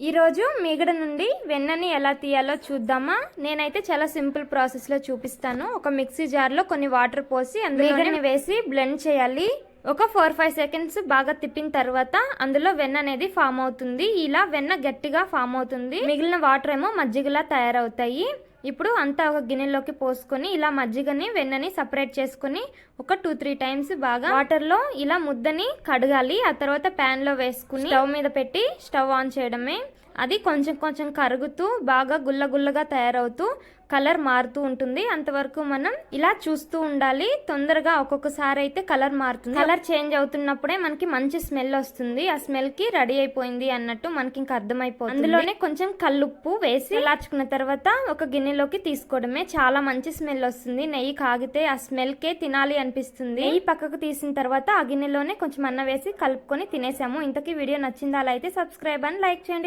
ఈరోజు మీగడ నుండి వెన్నని ఎలా తీయాలో చూద్దామా? నేనైతే చాలా సింపుల్ ప్రాసెస్లో చూపిస్తాను. ఒక మిక్సీ జార్లో కొన్ని వాటర్ పోసి అందులో వేసి బ్లెండ్ చేయాలి. ఒక ఫోర్ ఫైవ్ సెకండ్స్ బాగా తిప్పిన తర్వాత అందులో వెన్న అనేది ఫామ్ అవుతుంది. ఇలా వెన్న గట్టిగా ఫామ్ అవుతుంది. మిగిలిన వాటర్ ఏమో మజ్జిగలా తయారవుతాయి. ఇప్పుడు అంతా ఒక గిన్నెలోకి పోసుకొని ఇలా మజ్జిగని వెన్నని సపరేట్ చేసుకొని ఒక టూ త్రీ టైమ్స్ బాగా వాటర్లో ఇలా ముద్దని కడగాలి. ఆ తర్వాత ప్యాన్లో వేసుకుని స్టవ్ మీద పెట్టి స్టవ్ ఆన్ చేయడమే. అది కొంచెం కొంచెం కరుగుతూ బాగా గుల్ల గుల్లగా తయారవుతూ కలర్ మారుతూ ఉంటుంది. అంతవరకు మనం ఇలా చూస్తూ ఉండాలి. తొందరగా ఒక్కొక్కసారి అయితే కలర్ మారుతుంది. కలర్ చేంజ్ అవుతున్నప్పుడే మనకి మంచి స్మెల్ వస్తుంది. ఆ స్మెల్కి రెడీ అయిపోయింది అన్నట్టు మనకి ఇంకా అర్థమైపోతుంది. అందులోనే కొంచెం కల్లుప్పు వేసి లాచుకున్న తర్వాత ఒక గిన్నెలోకి తీసుకోవడమే చాలా మంచి స్మెల్ వస్తుంది. నెయ్యి కాగితే ఆ స్మెల్ కే తినాలి అనిపిస్తుంది. నెయ్యి పక్కకు తీసిన తర్వాత ఆ గిన్నెలోనే కొంచెం అన్న వేసి కలుపుకొని తినేసాము. ఇంతకీ వీడియో నచ్చిందా అలా అయితే సబ్స్క్రైబ్ అని లైక్ చేయండి.